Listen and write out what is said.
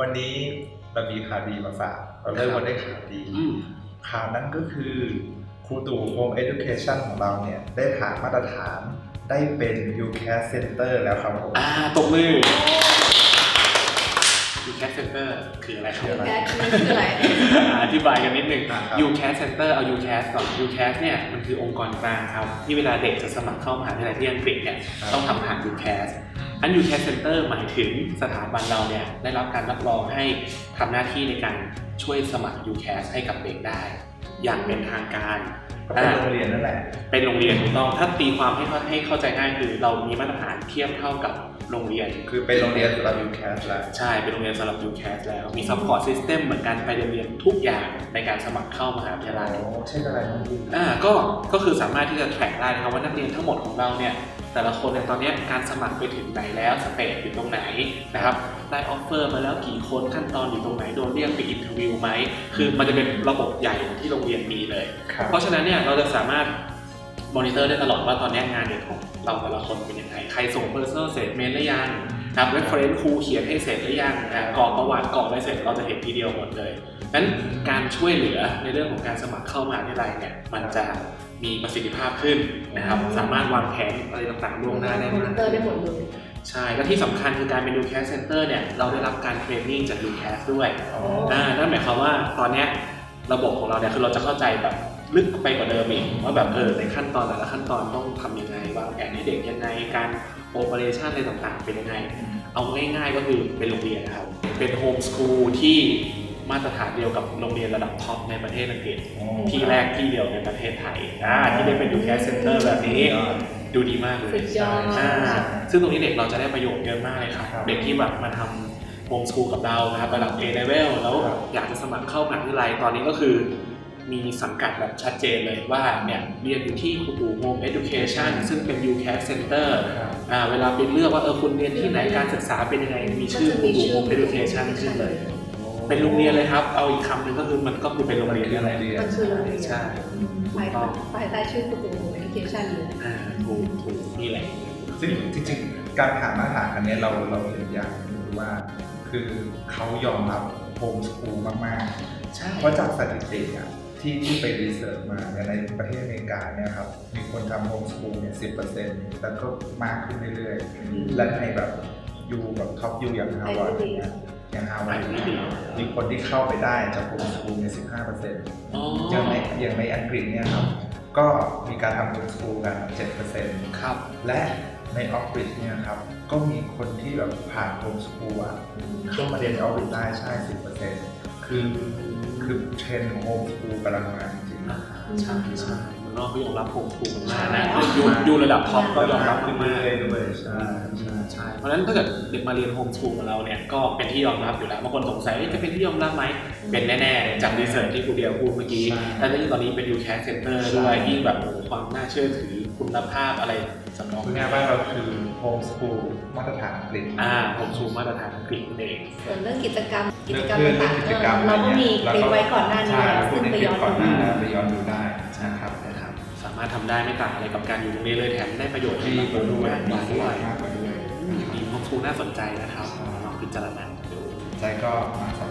วันนี้เรามีข่าวดีมาฝาก เราเริ่มวันได้วยข่าวดีอืมข่าวนั้นก็คือครูตู่ Home Education ของเราเนี่ย ได้ผ่านมาตรฐานได้เป็น UCAS Center แล้วครับผมอ่าตบมือ UCAS Center คืออะไรครับคืออะไรแก๊สนี่คืออะไรอธิบายกันนิดนึงอ่าครับ UCAS Center เอา UCAS ก่อน UCAS เนี่ยมันคือองค์กรกลางครับ ที่เวลาเด็กจะสมัครเข้ามหาวิทยาลัยที่อังกฤษเนี่ยครับต้องทำผ่าน UCAS อัน UCAS Center หมายถึงสถาบันเราเนี่ยได้รับการรับรองให้ทำหน้าที่ในการช่วยสมัคร UCAS ให้กับเด็กได้ อย่างเป็นทางการก็เป็นโรงเรียนนั่นแหละ เป็นโรงเรียนถูกต้องถ้าตีความให้เข้าให้เข้าใจง่ายคือเรามีมาตรฐานเทียบเท่ากับโรงเรียน คือเป็นโรงเรียนสำหรับ UCAS แล้ว ใช่ เป็นโรงเรียนสำหรับ UCAS แล้ว มี support system เหมือนกันไปเรียนทุกอย่างในการสมัครเข้ามหาวิทยาลัยโอ้ใช่อะไรบ้างพี่อ่าก็ ก็คือสามารถที่จะ track ได้นะครับว่านักเรียนทั้งหมดของเราเนี่ย แต่ละคนในยตอนเนี้ยการสมัครไปถึงไหนแล้วสเตจอยู่ตรงไหนนะครับได้ออฟเฟอร์มาแล้วกี่คนขั้นตอนอยู่ตรงไหนโดนเรียกไปอินเทอร์วิวไหมคือมันจะเป็นระบบใหญ่ที่โรงเรียนมีเลยครับเพราะฉะนั้นเนี่ยเราจะสามารถมอนิเตอร์ได้ตลอดว่าตอนนี้งานเด็กของเราแต่ละคนเป็นยังไงใครส่ง personal statement หรือยังนะครับ reference ครูเขียนให้เสร็จหรือยังอะกรอกประวัติกรอกอะไรเสร็จเราจะเห็นทีเดียวหมดเลยนั้นการช่วยเหลือในเรื่องของการสมัครเข้ามหาวิทยาลัยเนี่ยมันจะ มีประสิทธิภาพขึ้นนะครับ สามารถวางแผนอะไรต่างๆล่วงหน้าได้มอมานิกเตอร์ได้หมดเลยใช่ และที่สำคัญคือการเป็น UCAS Center เนี่ยเราได้รับการเทรนนิ่งจาก UCAS ด้วยอ๋ออ่านั่นหมายความว่าตอนเนี้ยระบบของเราเนี่ยคือเราจะเข้าใจแบบลึกไปกว่าเดิมอีกว่าแบบเออในขั้นตอนแต่ละขั้นตอนต้องทำยังไงวางแผนให้เด็กยังไงการโอเปอเรชันอะไรต่างๆ เป็นยังไง เอาง่ายๆก็คือเป็นโรงเรียนนะครับ เป็นโฮมสคูลที่ มาตรฐานเดียวกับโรงเรียนระดับท็อปในประเทศอังกฤษที่แรกที่เดียวในประเทศไทยอ่าที่ได้เป็น UCAS Center แบบนี้ดูดีมากเลยสุดยอดอ่าซึ่งตรงนี้เด็กเราจะได้ประโยชน์เยอะมากเลยครับครับเด็กที่แบบมาทำโฮมสคูลกับเรานะครับระดับ A level แล้วครับอยากจะสมัครเข้ามหาวิทยาลัยตอนนี้ก็คือมีสังกัดแบบชัดเจนเลยว่าเนี่ยเรียนอยู่ที่ครูตู่โฮม education ซึ่งเป็น UCAS Center ครับอ่าเวลาไปเลือกว่าเออคุณเรียนที่ไหนการศึกษาเป็นยังไงมีชื่อครูตู่โฮม education ขึ้นเลย เป็นโรงเรียนเลยครับ เอาอีกคำหนึ่งก็คือมันก็คือเป็นโรงเรียนนี่แหละมันคือโรงเรียนใช่ภายภายใต้ชื่อครูตู่ education เลยอ่าถูกถูกนี่แหละซึ่งจริงๆ การผ่านมาตรฐานอันเนี้ยเราเราเห็นอย่างหนึงว่า คือเขายอมรับโฮมสคูลมากใช่ๆเพราะจากสถิติอะที่ที่ไปรีเสิร์ชมาเนี่ยในประเทศอเมริกาเนี่ยครับมีคนทำโฮมสคูลเนี่ยสิบเปอร์เซ็นต์แล้วก็มากขึ้นเรื่อยๆ และในแบบยูแบบท็อปยูอย่างฮาวาร์ดเนี่ยอ ย่างฮาวาร์ดเนี่ยมีคนที่เข้าไปได้จากโฮมสคูลเนี่ยสิบห้าเปอร์เซ็นต์อ๋ออย่างในอย่างในอังกฤษเนี่ยครับ ก็มีการทำโฮมสคูลกันเจ็ดเปอร์เซ็นต์ครับ และในออฟฟิศเนี่ยครับ ก็มีคนที่แบบผ่านโฮมสคูลอะก็มาเรียนในออฟฟิศได้ใช่สิบเปอร์เซ็นต์คือคือเทรนด์ของโฮมสคูลกำลังมาจริงอ่าใช่ใช่เมือง นอกเขายอมรับโฮมสคูลมากใช่นะอยู่อยู่ระดับท็อปๆก็ยอมรับขึ้นมากเรื่อยๆด้วยใช่ๆใช่ใช่เพราะฉะนั้นถ้าเกิดเด็กมาเรียนโฮมสคูลกับเราเนี่ยก็เป็นที่ยอมรับอยู่แล้วบางคนสงสัยเอ๊ะจะเป็นที่ยอมรับไหมเป็นแน่ๆจากรีเสิร์ชที่ครูเดียวพูดเมื่อกี้และยิ่งตอนนี้เป็น UCAS Center ด้วยยิ่งแบบโอ้โหความน่าเชื่อถือคุณภาพอะไรสำรองคือง่ายว่าเราคือโฮมสคูลมาตรฐานอังกฤษอ่าโฮมสคูลมาตรฐานอังกฤษนั่นเองส่วนเรื่องกิจกรรมกิจกรรมเรื่องต่างกิจกรรมๆเราก็มีคลิปไว้ก่อนหน้านี้ใช่แล้วเราพูซึ่ดงในไปคลิปย้อนก่อนหดูน้าแล้วไปย้อนดูได้นะครับนะครับสามารถทำได้ไม่ต่างอะไรกับการอยู่โรงเรียนเลยแถมได้ประโยชน์ดีกว่าด้วยมากกว่าด้วยมากกว่าด้วยมีโฮมสคูลน่าสนใจนะครับลองพิจารณาดูใจก็มาส